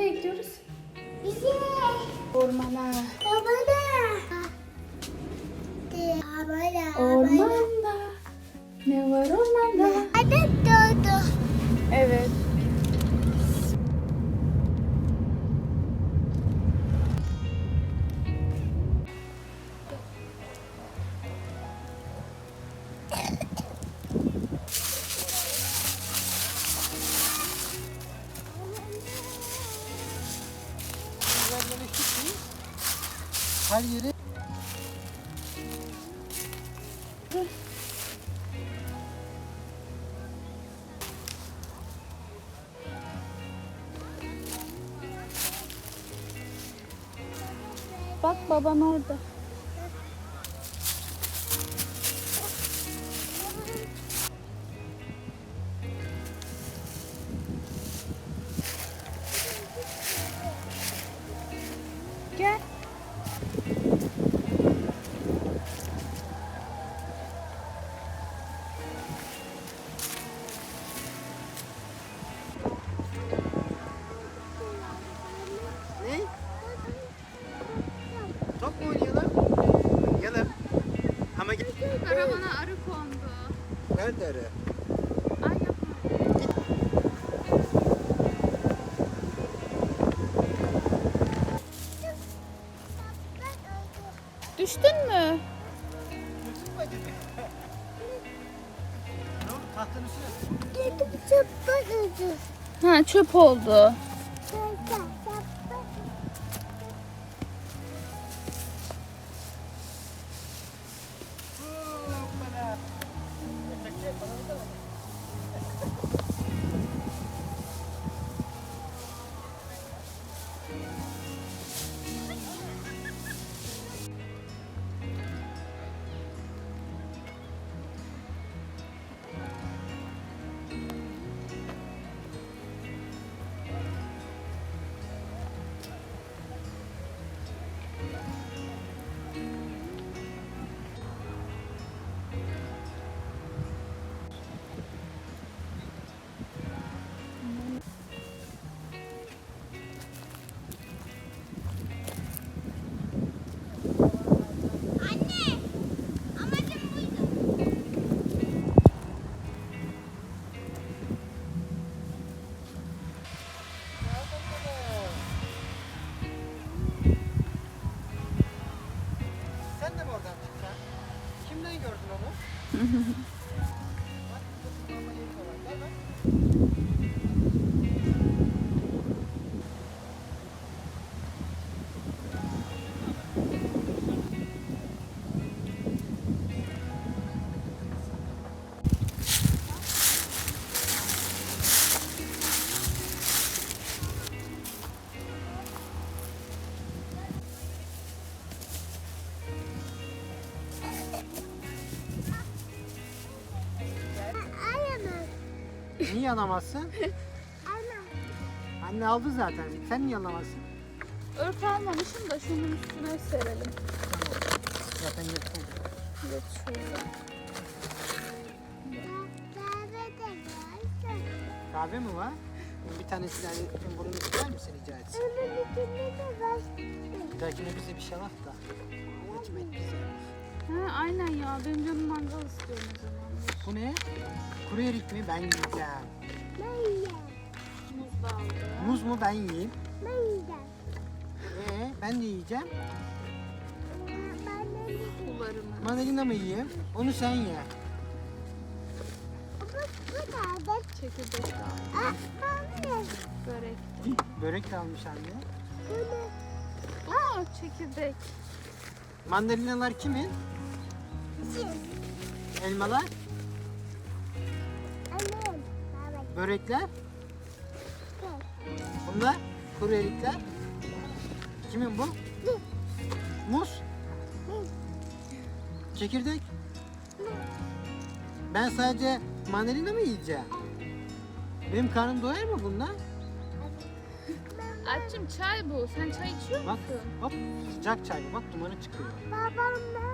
nereye gidiyoruz? Bize. Ormana. Babana. Ormanda. Ne var ormanda? Her yeri Bak baban orada. Nerede. Düştün mü? Tahtanın üstüne. Ha çöp oldu. Niye yanamazsın? Anam. Anne aldı zaten. Sen niye yanamazsın? Örtü almamışım da şunun üstüne serelim. Tamam. Zaten yırtıldı. Evet şöyle. Kahve mi var? Bir tanesi yani burunu tutar mısın rica etsin? Onun içinde de var. Bir dahakine bize bir şalaf da. Hikmet bize. Aynen ya. Benim canım mangal istiyorum o zaman. Bu ne? Kuru erik mi? Ben yiyeceğim. Ben yiyeceğim. Muz da aldı. Muz mu? Ben yiyeyim. Ben yiyeceğim. Ee, ben de yiyeceğim. Ben de yiyeceğim. Mandalina mı yiyeyim? Onu sen ye. Bu, bu nerede? Çekirdek de aldı. Ah, ben de. Börek. Börek de almış anne. Bunu Aa çekirdek. Mandalinalar kimin? Elmalar, Annem. Börekler, bunlar kuru erikler. Kimin bu? Muz, çekirdek. Ben sadece mandalina mı yiyeceğim? Benim karnım doyar mı bundan? Açım çay bu. Sen çay içiyor Bak, musun? hop sıcak çay. Bak dumanı çıkıyor. Babam ben.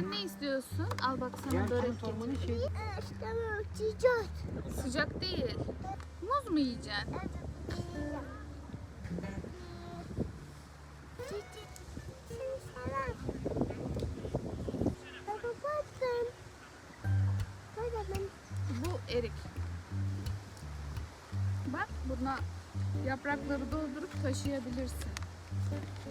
Sen ne istiyorsun? Al bak sana börek kanıt getir. ormanı şey. İstemiyorum. Sıcak. Sıcak değil. Muz mu yiyeceksin? Ben. Bu erik. Bak buna yaprakları doldurup taşıyabilirsin.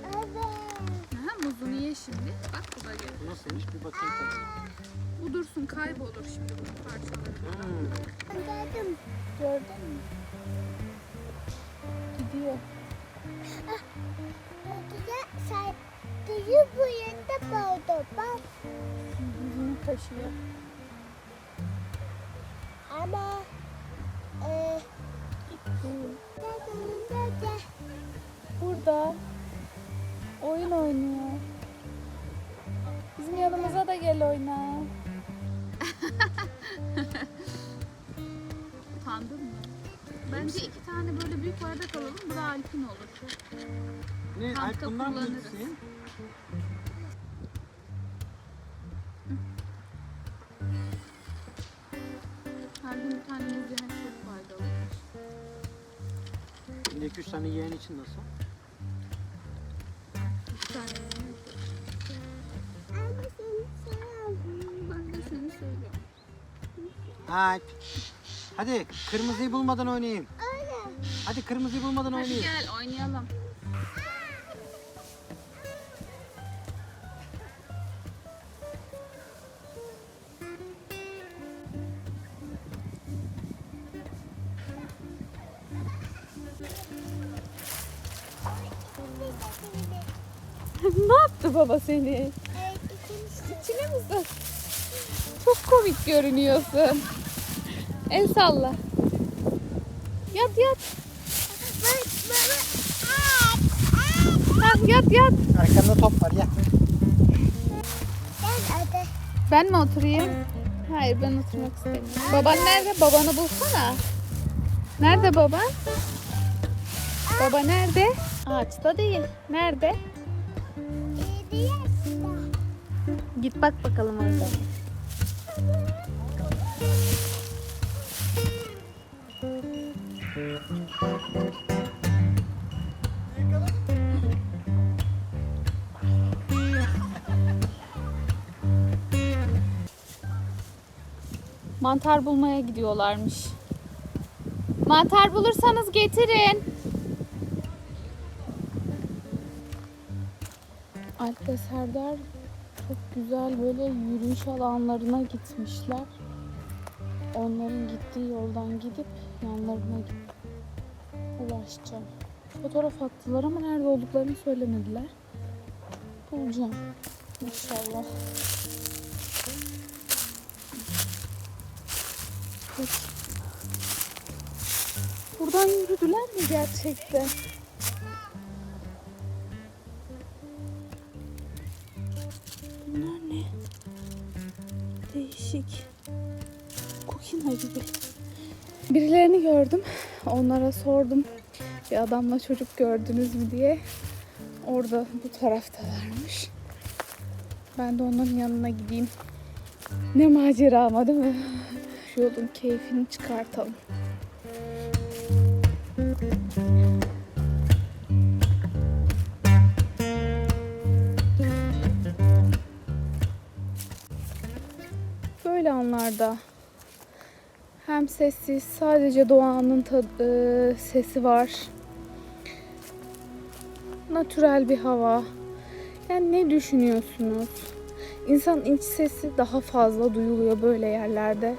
Evet. Muzunu ye şimdi. Bak bu da gel. Bu nasılmış bir bakayım tadına. Bu dursun kaybolur şimdi bunun parçaları. Hmm. Gördüm. Gördün mü? Gidiyor. Güzel saatleri bu yerde bağırdı. Bak. Muzunu taşıyor. Ama e? Burada oyun oynuyor. Bizim yanımıza da gel oyna. Utandın mı? Bence iki tane böyle büyük bardak alalım. Bu da Alp'in olur. Ne? Kampta Alp bunlar mı kullanırız. hepsi? Her gün bir tane yemek çok faydalıymış. Şimdi 2-3 tane yeğen için nasıl? Alp. Hadi kırmızıyı bulmadan oynayayım. Öyle. Hadi kırmızıyı bulmadan Hadi oynayayım. gel oynayalım. ne yaptı baba seni? Evet, ikinci. İçine mi? Çok komik görünüyorsun. El salla. Yat yat. Baba. Ha, yat yat. Arkanda top var ya. Gel hadi. Ben mi oturayım? Hayır ben oturmak istemiyorum. Baban nerede? Babanı bulsana. Nerede baban? Baba nerede? Ağaçta değil. Nerede? Git bak bakalım orada. Mantar bulmaya gidiyorlarmış. Mantar bulursanız getirin. Alp ve Serdar çok güzel böyle yürüyüş alanlarına gitmişler. Onların gittiği yoldan gidip yanlarına gidip ulaşacağım. Fotoğraf attılar ama nerede olduklarını söylemediler. Bulacağım. İnşallah. Peki. Buradan yürüdüler mi gerçekten? Bunlar ne? Değişik. Kukina gibi. Birilerini gördüm. Onlara sordum. Bir adamla çocuk gördünüz mü diye. Orada bu taraftalarmış. Ben de onların yanına gideyim. Ne macera ama değil mi? Şu yolun keyfini çıkartalım. Böyle anlarda hem sessiz sadece doğanın tad- e, sesi var. Natürel bir hava. Yani ne düşünüyorsunuz? İnsan iç sesi daha fazla duyuluyor böyle yerlerde.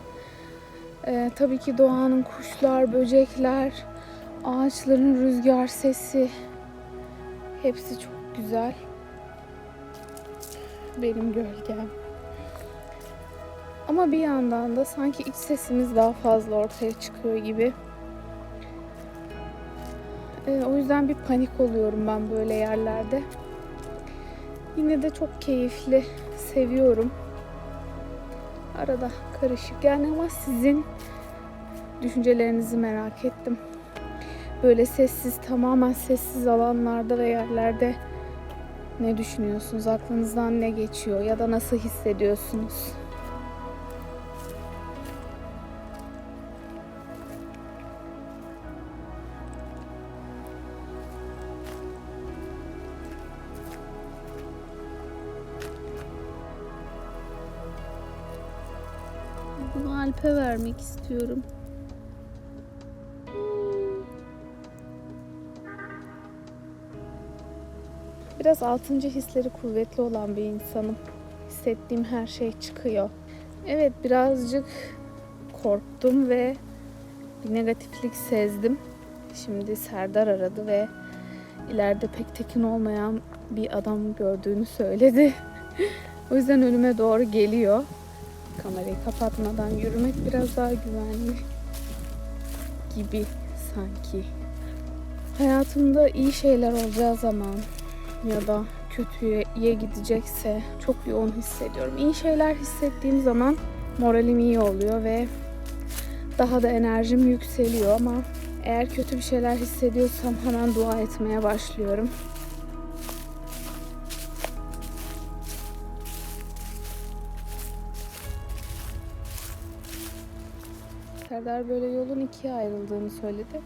E, tabii ki doğanın kuşlar, böcekler, ağaçların rüzgar sesi hepsi çok güzel. Benim gölgem. Ama bir yandan da sanki iç sesimiz daha fazla ortaya çıkıyor gibi. Ee, o yüzden bir panik oluyorum ben böyle yerlerde. Yine de çok keyifli, seviyorum. Arada karışık yani ama sizin düşüncelerinizi merak ettim. Böyle sessiz, tamamen sessiz alanlarda ve yerlerde ne düşünüyorsunuz? Aklınızdan ne geçiyor ya da nasıl hissediyorsunuz? Alp'e vermek istiyorum. Biraz altıncı hisleri kuvvetli olan bir insanım. Hissettiğim her şey çıkıyor. Evet birazcık korktum ve bir negatiflik sezdim. Şimdi Serdar aradı ve ileride pek tekin olmayan bir adam gördüğünü söyledi. o yüzden önüme doğru geliyor. Kamerayı kapatmadan yürümek biraz daha güvenli gibi sanki. Hayatımda iyi şeyler olacağı zaman ya da kötüye gidecekse çok yoğun hissediyorum. İyi şeyler hissettiğim zaman moralim iyi oluyor ve daha da enerjim yükseliyor ama eğer kötü bir şeyler hissediyorsam hemen dua etmeye başlıyorum. Serdar böyle yolun ikiye ayrıldığını söyledi.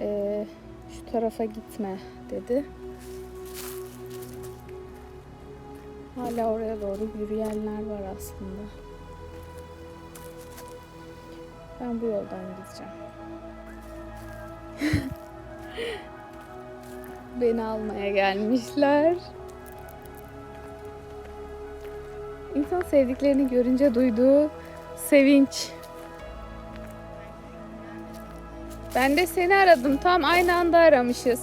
Ee, şu tarafa gitme dedi. Hala oraya doğru yürüyenler var aslında. Ben bu yoldan gideceğim. Beni almaya gelmişler. İnsan sevdiklerini görünce duyduğu sevinç. Ben de seni aradım. Tam aynı anda aramışız.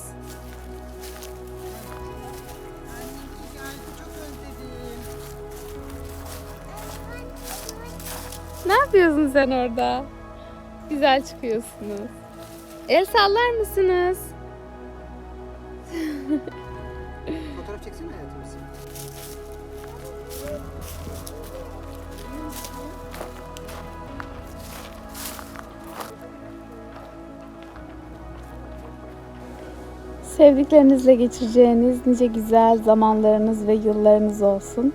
Ne yapıyorsun sen orada? Güzel çıkıyorsunuz. El sallar mısınız? Fotoğraf çeksene hayatımız. Sevdiklerinizle geçireceğiniz nice güzel zamanlarınız ve yıllarınız olsun.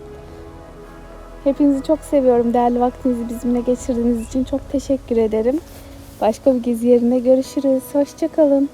Hepinizi çok seviyorum. Değerli vaktinizi bizimle geçirdiğiniz için çok teşekkür ederim. Başka bir gezi yerinde görüşürüz. Hoşçakalın.